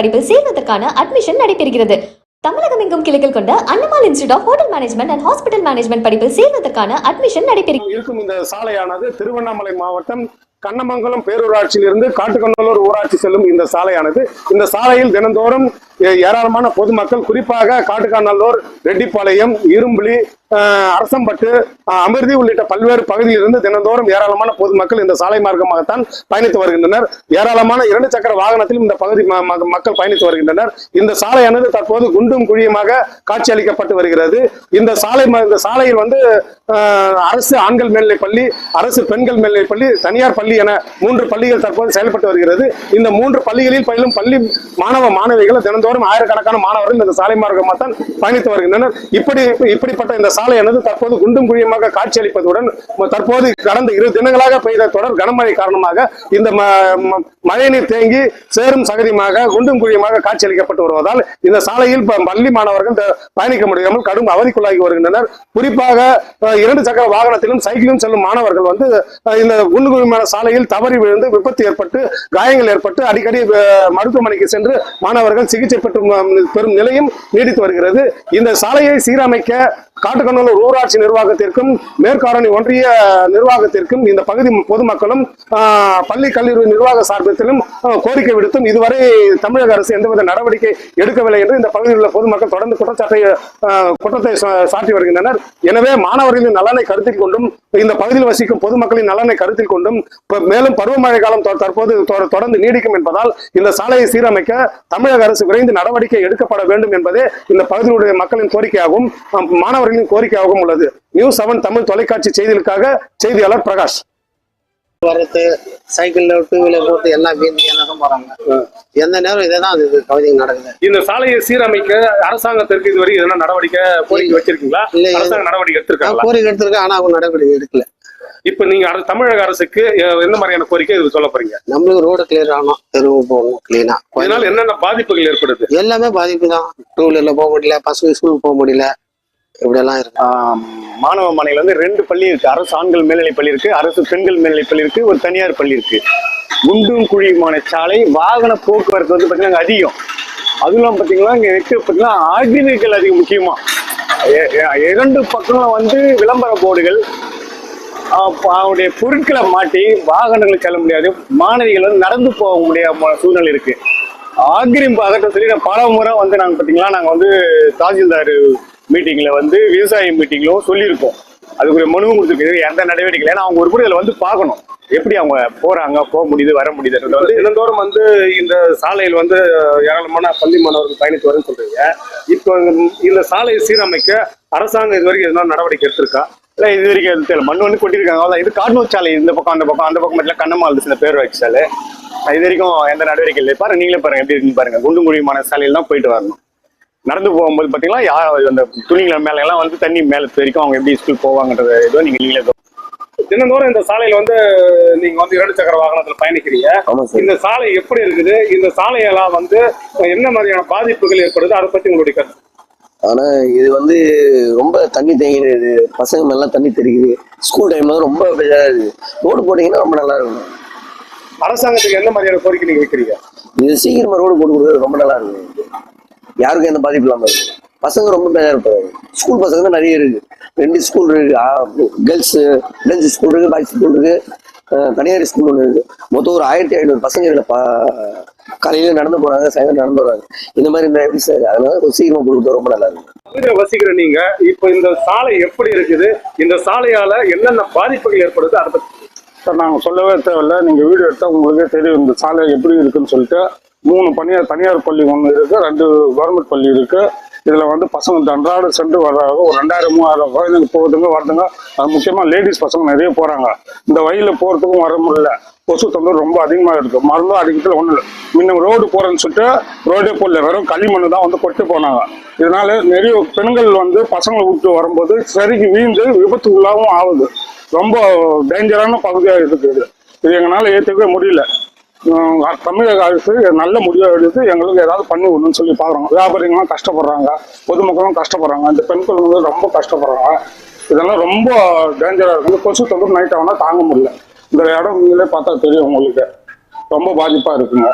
படிப்பில் சேர்வதற்கான அட்மிஷன் நடைபெறுகிறது. தமிழகம் எங்கும் கிளைகள் கொண்ட Annamal institute of hotel management and hospital management படிப்பில் சேர்வதற்கான அட்மிஷன் நடைபெறுகிறது. இருக்கும் இந்த சாலையானது திருவண்ணாமலை மாவட்டம் கண்ணமங்கலம் பேரூராட்சியிலிருந்து காட்டுக்கண்ணலூர் ஊராட்சி செல்லும் இந்த சாலையானது. இந்த சாலையில் தினந்தோறும் ஏராளமான பொதுமக்கள் குறிப்பாக காட்டுக்காநல்லூர் ரெட்டிப்பாளையம் இரும்புலி அரசம்பட்டு அமிர்தி உள்ளிட்ட பல்வேறு பகுதியிலிருந்து தினந்தோறும் ஏராளமான பொதுமக்கள் இந்த சாலை மார்க்கமாகத்தான் பயணித்து வருகின்றனர். ஏராளமான இரண்டு சக்கர வாகனத்திலும் இந்த பகுதி மக்கள் பயணித்து வருகின்றனர். இந்த சாலையானது தற்போது குண்டும் குழியுமாக காட்சியளிக்கப்பட்டு வருகிறது. இந்த சாலை இந்த சாலையில் வந்து ஆஹ், அரசு ஆண்கள் மேல்நிலைப் பள்ளி அரசு பெண்கள் மேல்நிலைப் பள்ளி தனியார் பள்ளி என மூன்று பள்ளிகள் தற்போது செயல்பட்டு வருகிறது. இந்த மூன்று பள்ளிகளில் பயிலும் பள்ளி மாணவ மாணவிகள் தினந்தோறும் ஆயிரக்கணக்கான மாணவர்கள் இந்த சாலை மார்க்கமாக தான் பயணித்து வருகின்றனர். இப்படி இப்படிப்பட்ட இந்த சாலையானது தற்போது குண்டும் குழியமாக காட்சியளிப்பதுடன் தற்போது கடந்த இரு தினங்களாக பெய்த தொடர் கனமழை காரணமாக இந்த மழைநீர் தேங்கி சேரும் சகதியுமாக குண்டும் குழியமாக காட்சியளிக்கப்பட்டு வருவதால் இந்த சாலையில் பள்ளி மாணவர்கள் பயணிக்க முடியாமல் கடும் அவதிக்குள்ளாகி வருகின்றனர். குறிப்பாக இரண்டு சக்கர வாகனத்திலும் சைக்கிளும் செல்லும் மாணவர்கள் வந்து இந்த குண்டு குழியமான சாலையில் தவறி விழுந்து விபத்து ஏற்பட்டு காயங்கள் ஏற்பட்டு அடிக்கடி மருத்துவமனைக்கு சென்று மாணவர்கள் சிகிச்சை பெற்று பெறும் நிலையும் நீடித்து வருகிறது. இந்த சாலையை சீரமைக்க காட்டுக்கண்ணூர் ஊராட்சி நிர்வாகத்திற்கும் மேற்காரணி ஒன்றிய நிர்வாகத்திற்கும் இந்த பகுதி பொதுமக்களும் பள்ளி கல்லூரி நிர்வாக சார்பிலும் கோரிக்கை விடுத்தும் இதுவரை தமிழக அரசு எந்தவித நடவடிக்கை எடுக்கவில்லை என்று இந்த பகுதியில் உள்ள பொதுமக்கள் தொடர்ந்து குற்றச்சாட்டை குற்றத்தை சாட்டி வருகின்றனர். எனவே மாணவர்களின் நலனை கருத்தில் கொண்டும் இந்த பகுதியில் வசிக்கும் பொதுமக்களின் நலனை கருத்தில் கொண்டும் மேலும் பருவமழை காலம் தற்போது தொடர்ந்து நீடிக்கும் என்பதால் இந்த சாலையை சீரமைக்க தமிழக அரசு விரைந்து நடவடிக்கை எடுக்கப்பட வேண்டும் என்பதே இந்த பகுதியினுடைய மக்களின் கோரிக்கையாகவும் ஆம், மாணவர்களின் கோரிக்கையாகவும் உள்ளது. நியூஸ் செவன் தமிழ் தொலைக்காட்சி செய்திகளுக்காக செய்தியாளர் பிரகாஷ். வர்றது சைக்கிள்ல டூ வீலர் போட்டு எல்லாம் வீந்தி தான் போறாங்க. எந்த நேரம் இதே தான் இது கவிதை நடக்குது. இந்த சாலையை சீரமைக்க அரசாங்கத்திற்கு இதுவரை எதனா நடவடிக்கை கோரிக்கை வச்சிருக்கீங்களா? இல்லை. அரசாங்க நடவடிக்கை நான் எடுத்திருக்காங்களா கோரிக்கை எடுத்திருக்கேன் ஆனா அவங்க நடவடிக்கை எடுக்கல. இப்ப நீங்க தமிழக அரசுக்கு எந்த மாதிரியான கோரிக்கை இது சொல்ல போறீங்க? நம்மளுக்கு ரோடு கிளியர் ஆகணும் தெருவு போகணும் கிளீனா இதனால என்னென்ன பாதிப்புகள் ஏற்படுது? எல்லாமே பாதிப்பு தான். டூ வீலர்ல போக முடியல பசங்க ஸ்கூலுக்கு போக முடியல. இப்படியெல்லாம் இருக்கு. மாணவ மாநில வந்து ரெண்டு பள்ளி இருக்கு. அரசு ஆண்கள் மேல்நிலை பள்ளி இருக்கு அரசு பெண்கள் மேல்நிலை பள்ளி இருக்கு ஒரு தனியார் பள்ளி இருக்கு. குண்டும் குழியுமான சாலை வாகன போக்குவரத்து வந்து பாத்தீங்கன்னா அதிகம். அதுவும் பாத்தீங்கன்னா இங்க இருக்க பாத்தீங்கன்னா ஆக்ரி அதிகம் முக்கியமா. இரண்டு பக்கங்களும் வந்து விளம்பர போர்டுகள். அவனுடைய பொருட்களை மாட்டி வாகனங்கள் செல்ல முடியாது. மாணவிகள் வந்து நடந்து போக முடியாம சூழ்நிலை இருக்கு. ஆக்கிரமிப்பு அகற்ற சொல்லி நான் பல முறை வந்து நாங்க பாத்தீங்களா நாங்க வந்து தாசில்தார் மீட்டிங்ல வந்து விவசாய மீட்டிங்லும் சொல்லியிருக்கோம். அதுக்குரிய மனுவும் கொடுத்துருக்கு எந்த நடவடிக்கை இல்லை. ஏன்னா அவங்க ஒரு இதில் வந்து பார்க்கணும். எப்படி அவங்க போறாங்க போக முடியுது வர முடியுது வந்து தினந்தோறும் வந்து இந்த சாலையில் வந்து ஏராளமான பள்ளி மாணவர்கள் பயணித்து வரும்னு சொல்றீங்க. இப்போ இந்த சாலையை சீரமைக்க அரசாங்கம் இதுவரைக்கும் எதனா நடவடிக்கை எடுத்திருக்கா? இல்லை இது வரைக்கும் எதுவும் தெரியல. மண் வந்து கொட்டியிருக்காங்க. அவ்வளோ இது காட்னூர் சாலை இந்த பக்கம் அந்த பக்கம் அந்த பக்கம் மட்டும் கண்ணமால் சில பேர் வச்சு சாலை இது வரைக்கும் எந்த நடவடிக்கை இல்லை. பாருங்க நீங்களே பாருங்க எப்படி இருக்குன்னு பாருங்க. குண்டு குழியுமான சாலையில் தான் போயிட்டு வரணும். நடந்து போகும்போது பார்த்தீங்கன்னா யார் அந்த துணிகள் மேல எல்லாம் வந்து தண்ணி மேலே வரைக்கும் அவங்க எப்படி ஸ்கூல் போவாங்கன்றது இதோ நீங்க நீங்களே தினந்தோறும் இந்த சாலையில வந்து நீங்க வந்து இரண்டு சக்கர வாகனத்துல பயணிக்கிறீங்க. இந்த சாலை எப்படி இருக்குது? இந்த சாலையெல்லாம் வந்து என்ன மாதிரியான பாதிப்புகள் ஏற்படுது? அதை பத்தி உங்களுடைய கருத்து. ஆனா இது வந்து ரொம்ப தண்ணி தேங்கிடுது பசங்க மேலாம் தண்ணி தெரிக்குது ஸ்கூல் டைம்ல ரொம்ப இருக்கு ரோடு போட்டீங்கன்னா ரொம்ப நல்லா இருக்கும். அரசாங்கத்துக்கு என்ன மாதிரியான கோரிக்கை நீங்க வைக்கிறீங்க? இது சீக்கிரமா ரோடு போட்டு கொடுக்குறது ரொம்ப நல்லா இருக்கும். யாருக்கும் எந்த பாதிப்பு இல்லாம இருக்கு. பசங்க ரொம்ப இருப்பாங்க. ஸ்கூல் பசங்க தான் நிறைய இருக்கு. ரெண்டு ஸ்கூல் இருக்கு. கேர்ள்ஸ் மென்ஸ் ஸ்கூல் இருக்கு பாய்ஸ் ஸ்கூல் இருக்கு. தனியார் ஸ்கூல் ஒன்று இருக்கு. மொத்தம் ஒரு ஆயிரத்தி ஐநூறு பசங்க இதுல பா காலையில நடந்து போறாங்க சாயந்தரம் நடந்து வராங்க இந்த மாதிரி இருந்தா எப்படி சார் அதனால கொஞ்சம் சீக்கிரமா கொடுக்குறது ரொம்ப நல்லா பகுதியில வசிக்கிற நீங்க இப்போ இந்த சாலை எப்படி இருக்குது? இந்த சாலையால என்னென்ன பாதிப்புகள் ஏற்படுது? அதை பத்தி சார் நாங்கள் சொல்லவே தேவையில்ல. நீங்கள் வீடியோ எடுத்தால் உங்களுக்கே தெரியும் இந்த சாலை எப்படி இருக்குன்னு சொல்லிட்டு. மூணு பனியார் தனியார் பள்ளி ஒன்று இருக்குது ரெண்டு கவர்மெண்ட் பள்ளி இருக்குது இதில் வந்து பசங்க அன்றாட சென்று வர்றாங்க. ஒரு ரெண்டாயிரம் மூவாயிரம் குழந்தைங்க போகுதுங்க வருதுங்க. அது முக்கியமாக லேடிஸ் பசங்க நிறைய போகிறாங்க இந்த வயலில் போகிறதுக்கும் வர முடியல. கொசு தொந்தரவு ரொம்ப அதிகமாக இருக்குது மருந்தும் அடிக்கிறதுல ஒன்றும் இல்லை. முன்ன ரோடு போகிறேன்னு சொல்லிட்டு ரோடே போடல. வெறும் களிமண் தான் வந்து கொட்டு போனாங்க. இதனால நிறைய பெண்கள் வந்து பசங்களை விட்டு வரும்போது சரிக்கு வீழ்ந்து விபத்து உள்ளாகவும் ஆகுது. ரொம்ப டேஞ்சரான பகுதியாக இருக்குது இது. எங்களால் ஏற்றுக்கவே முடியல. தமிழக அரசு நல்ல முடிவை எடுத்து எங்களுக்கு ஏதாவது பண்ணி விடணும்னு சொல்லி பார்க்குறோம். வியாபாரிகளும் கஷ்டப்படுறாங்க பொதுமக்களும் கஷ்டப்படுறாங்க இந்த பெண்கள் வந்து ரொம்ப கஷ்டப்படுறாங்க. இதெல்லாம் ரொம்ப டேஞ்சராக இருக்குது கொசு தொந்தரவு நைட் ஆனால் தாங்க முடியல. இந்த இடம் நீங்களே பார்த்தா தெரியும் உங்களுக்கு. ரொம்ப பாதிப்பாக இருக்குங்க.